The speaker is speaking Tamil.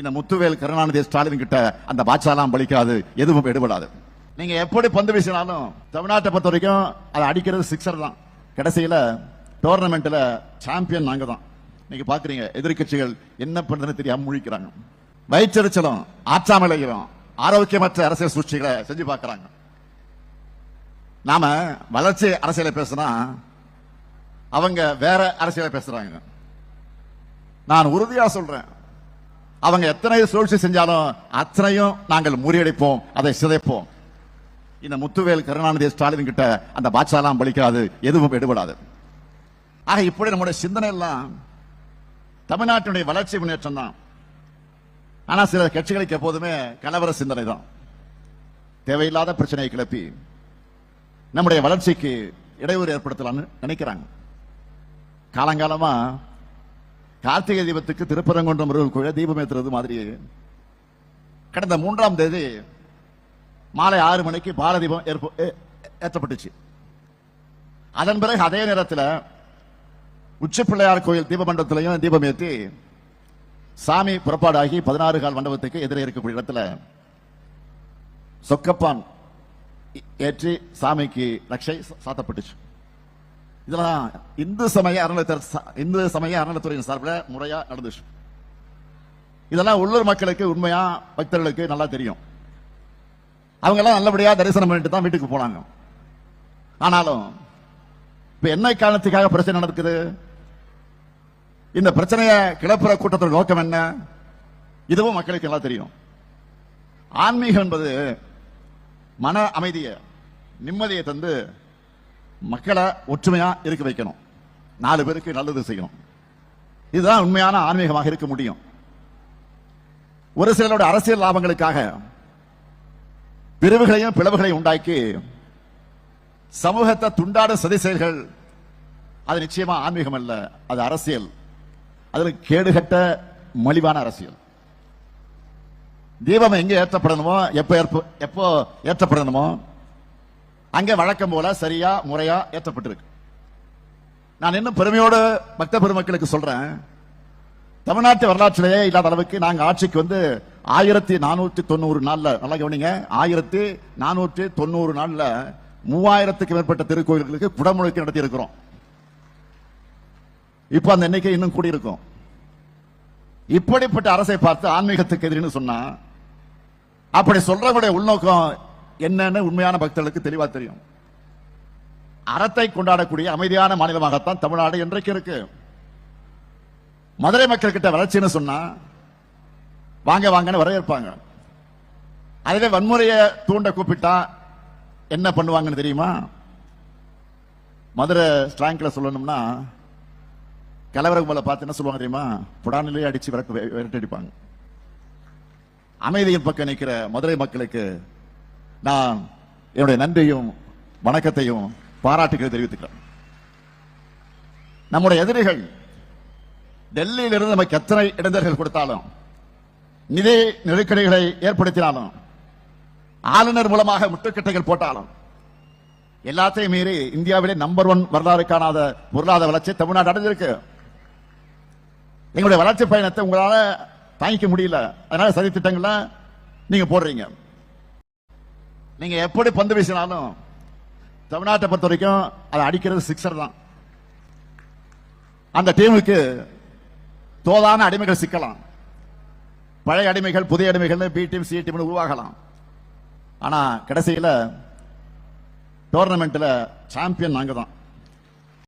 இந்த முத்துவேல் கருணாநிதி ஸ்டாலின் கிட்ட அந்த பாட்சாலாம் பலிக்காது எதுவும் எடுபடாது. நீங்க எப்படி பந்து வீசினாலும் தமிழ்நாட்டை பொறுத்த வரைக்கும் அதை அடிக்கிறது சிக்ஸர் தான். கடைசியில டோர்னமெண்ட்ல சாம்பியன் நாங்க தான். நீங்க பாக்குறீங்க எதிர்க்கட்சிகள் என்ன பண்றதுன்னு தெரியாம முழிக்கிறாங்க. வயிற்றெரிச்சலும் ஆற்றாமலையும் ஆரோக்கியமற்ற அரசியல் சூழ்ச்சிகளை செஞ்சு பார்க்கறாங்க. நாம வளர்ச்சி அரசியலை பேசினா அவங்க வேற அரசியலை பேசுறாங்க. நான் உறுதியா சொல்றேன். அவங்க எத்தனை சூழ்ச்சி செஞ்சாலும் அத்தனையும் நாங்கள் முறியடிப்போம் அதை சிதைப்போம். இந்த முத்துவேல் கருணாநிதி ஸ்டாலின் கிட்ட அந்த பாட்சாலாம் பலிக்காது எதுவும் எடுபடாது. ஆக இப்படி நம்முடைய சிந்தனை எல்லாம் தமிழ்நாட்டினுடைய வளர்ச்சி முன்னேற்றம் தான். ஆனா சில கட்சிகளுக்கு எப்போதுமே கலவர சிந்தனை தான். தேவையில்லாத பிரச்சனையை கிளப்பி நம்முடைய வளர்ச்சிக்கு இடையூறு ஏற்படுத்தலாம்னு நினைக்கிறாங்க. காலங்காலமா கார்த்திகை தீபத்துக்கு திருப்பரங்குன்றம் முருகன் தீபம் ஏற்றுறது மாதிரி. கடந்த மூன்றாம் தேதி மாலை ஆறு மணிக்கு பாலதீபம் ஏற்ப- ஏ- ஏற்றப்பட்டுச்சு. அதன் பிறகு அதே நேரத்தில் உச்சிப்பிள்ளையார் கோயில் தீபமண்டபத்திலையும் தீபம் ஏற்றி சாமி புறப்பாடாகி பதினாறு கால் மண்டபத்துக்கு எதிரே இருக்கக்கூடிய இடத்துல சொக்கப்பான் ஏற்றி சாமிக்கு ரக்ஷை சாத்தப்பட்டுச்சு. இதெல்லாம் இந்து சமய அறநிலையத்துறை இந்து சமய அறநிலையத்துறையின் சார்பில் முறையா நடந்துச்சு. இதெல்லாம் உள்ளூர் மக்களுக்கு உண்மையா பக்தர்களுக்கு நல்லா தெரியும். அவங்க எல்லாம் நல்லபடியா தரிசனம் பண்ணிட்டு தான் வீட்டுக்கு போனாங்க. ஆனாலும் இப்ப என்ன காரணத்துக்காக பிரச்சனை நடக்குது? இந்த பிரச்சனையை கிளப்புற கூட்டத்தோட நோக்கம் என்ன? இதுவும் மக்களுக்கு நல்லா தெரியும். ஆன்மீகம் என்பது மன அமைதியை நிம்மதியை தந்து மக்களை ஒற்றுமையா இருக்க வைக்கணும். நாலு பேருக்கு நல்லது செய்யணும். இதுதான் உண்மையான ஆன்மீகமாக இருக்க முடியும். ஒரு சிலரோட அரசியல் லாபங்களுக்காக பிரிவுகளையும் பிளவுகளையும் உண்டாக்கி சமூகத்தை துண்டாடும் சதி செயல்கள் அது நிச்சயமா ஆன்மீகம் அல்ல அது அரசியல். அதுல கேடுகட்ட மலிவான அரசியல். தீபம் எங்க ஏற்றப்படணுமோ எப்போ எப்போ ஏற்றப்படணுமோ அங்கே வழக்கம் போல சரியா முறையா ஏற்றப்பட்டிருக்கு. நான் இன்னும் பெருமையோடு பக்த பெருமக்களுக்கு சொல்றேன். தமிழ்நாட்டு வரலாற்றிலேயே இல்லாத அளவுக்கு நாங்க ஆட்சிக்கு வந்து ஆயிரத்தி நானூத்தி தொண்ணூறு நாள்ல நல்லா கவனிங்க. ஆயிரத்தி நானூற்றி தொண்ணூறு நாள்ல மூவாயிரத்துக்கு மேற்பட்ட திருக்கோயில்களுக்கு குடமுழுக்கு நடத்தி இருக்கிறோம் இப்ப அந்த எண்ணிக்கை இன்னும் கூடியிருக்கும். இப்படிப்பட்ட அரசை பார்த்து ஆன்மீகத்துக்கு எதிரின்னு சொன்னா அப்படி சொல்றவங்களுடைய உள்நோக்கம் என்னன்னு உண்மையான பக்தர்களுக்கு தெளிவா தெரியும். அறத்தை கொண்டாடக்கூடிய அமைதியான மாநிலமாகத்தான் தமிழ்நாடு இன்றைக்கு இருக்கு? மதுரை மக்கள் கிட்ட வளர்ச்சின்னு சொன்னா வாங்க வாங்கன்னு வரவேற்பாங்க. அதுவே வன்முறையை தூண்ட கூப்பிட்டா என்ன பண்ணுவாங்கன்னு தெரியுமா? மதுரை ஸ்ட்ராங்கில் சொல்லணும்னா கலவர கும்பலை பார்த்து என்ன சொல்லுவாங்க தெரியுமா? புடாநிலையை அடிச்சு விரட்டு விரட்டடிப்பாங்க அமைதியின் பக்கம் நிற்கிற மதுரை மக்களுக்கு நான் என்னுடைய நன்றியும் வணக்கத்தையும் பாராட்டுகளை தெரிவித்துக்கிறேன். நம்முடைய எதிரிகள் டெல்லியிலிருந்து நமக்கு எத்தனை இடைஞ்சல்கள் கொடுத்தாலும் நிதி நெருக்கடிகளை ஏற்படுத்தினாலும் ஆளுநர் மூலமாக முட்டுக்கட்டைகள் போட்டாலும் எல்லாத்தையும் மீறி இந்தியாவிலே நம்பர் ஒன் வரலாறு காணாத பொருளாதார வளர்ச்சி தமிழ்நாடு அடைஞ்சிருக்கு. எங்களுடைய வளர்ச்சி பயணத்தை உங்களால தாங்கிக்க முடியல. அதனால சதி திட்டங்கள்லாம் நீங்க போடுறீங்க. நீங்க எப்படி பந்து வீசினாலும் தமிழ்நாட்டை பொறுத்த வரைக்கும் அதை அடிக்கிறது சிக்ஸர் தான். அந்த டீமுக்கு தோதான அடிமைகள் சிக்கலாம். பழைய அடிமைகள் புதிய அடிமைகள் பி டீம் சி டீம் உருவாகலாம். ஆனா கடைசியில் டோர்னமெண்ட்ல சாம்பியன் நாங்க தான்